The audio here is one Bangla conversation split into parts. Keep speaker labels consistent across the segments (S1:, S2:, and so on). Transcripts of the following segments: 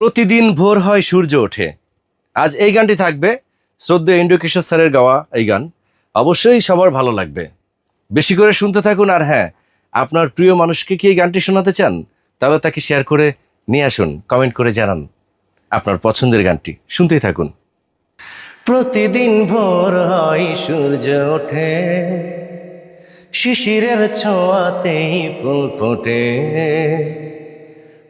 S1: প্রতিদিন ভোর হয় সূর্য ওঠে। আজ এই গানটি থাকবে। শ্রদ্ধেয় ইন্দ্রকিশোর স্যারের গাওয়া এই গান। অবশ্যই সবার ভালো লাগবে। বেশি করে শুনতে থাকুন আর হ্যাঁ আপনার প্রিয় মানুষকে কি এই গানটি শোনাতে চান? তাহলে তাকে শেয়ার করে নিয়ে আসুন, কমেন্ট করে জানান আপনার পছন্দের গানটি। শুনতেই থাকুন। প্রতিদিন ভোর হয় সূর্য ওঠে, শিশিরের ছোঁয়াতেই ফুল ফোটে।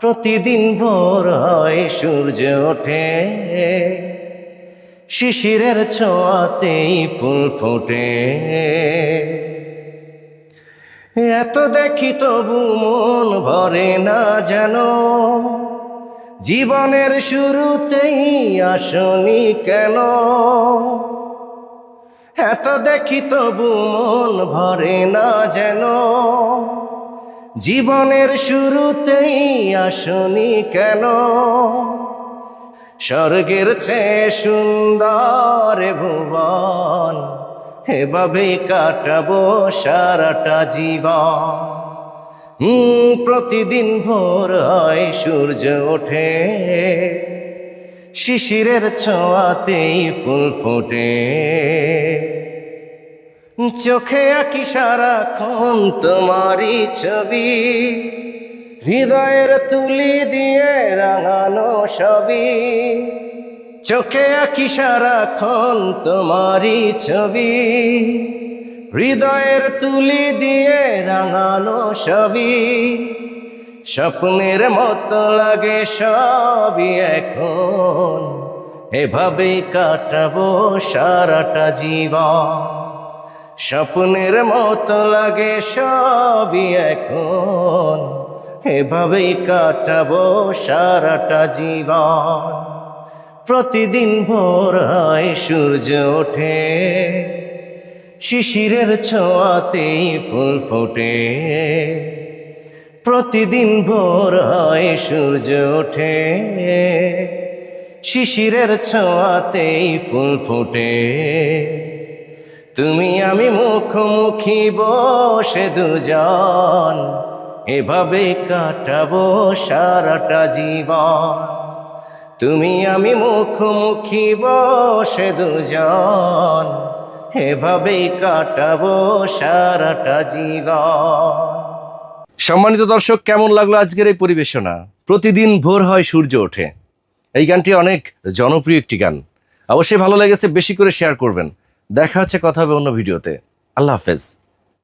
S1: প্রতিদিন ভোর হয় সূর্য ওঠে। শিশিরের ছোঁয়াতেই ফুল ফোটে। এত দেখি তবু মন ভরে না যেন। জীবনের শুরুতেই আসনি কেন? এত দেখি তবু মন ভরে না যেন। জীবনের শুরুতেই আসনি কেন? স্বর্গের চেয়ে সুন্দর ভুবন, এভাবে কাটাবো সারাটা জীবন। প্রতিদিন ভোর হয় সূর্য ওঠে, শিশিরের ছোঁয়াতেই ফুল ফোটে। চোখে আঁকি সারাক্ষণ তোমারই ছবি। হৃদয়ের তুলি দিয়ে রাঙানো সবই। চোখে আঁকি সারাক্ষণ তোমারই ছবি। হৃদয়ের তুলি দিয়ে রাঙানো সবই। স্বপ্নের মতো লাগে সবই এখন। এভাবে কাটাবো সারাটা জীবন। স্বপ্নের মতো লাগে সবই এখন। এভাবেই কাটাবো সারাটা জীবন। প্রতিদিন ভোর হয় সূর্য ওঠে, শিশিরের ছোঁয়াতেই ফুল ফোটে। প্রতিদিন ভোর হয় সূর্য ওঠে, শিশিরের ছোঁয়াতেই ফুল ফোটে। তুমি আমি মুখোমুখি বসে দুজন, এভাবে কাটাবো সারাটা জীবন। তুমি আমি মুখোমুখি বসে দুজন, এভাবে কাটাবো সারাটা জীবন। সম্মানিত দর্শক, কেমন লাগল আজকের এই পরিবেশনা? প্রতিদিন ভোর হয় সূর্য ওঠে। এই গানটি অনেক জনপ্রিয় একটি গান। অবশ্যই ভালো লেগেছে, বেশি করে শেয়ার করবেন। দেখা হচ্ছে কথা হবে অন্য ভিডিওতে। আল্লাহ হাফেজ।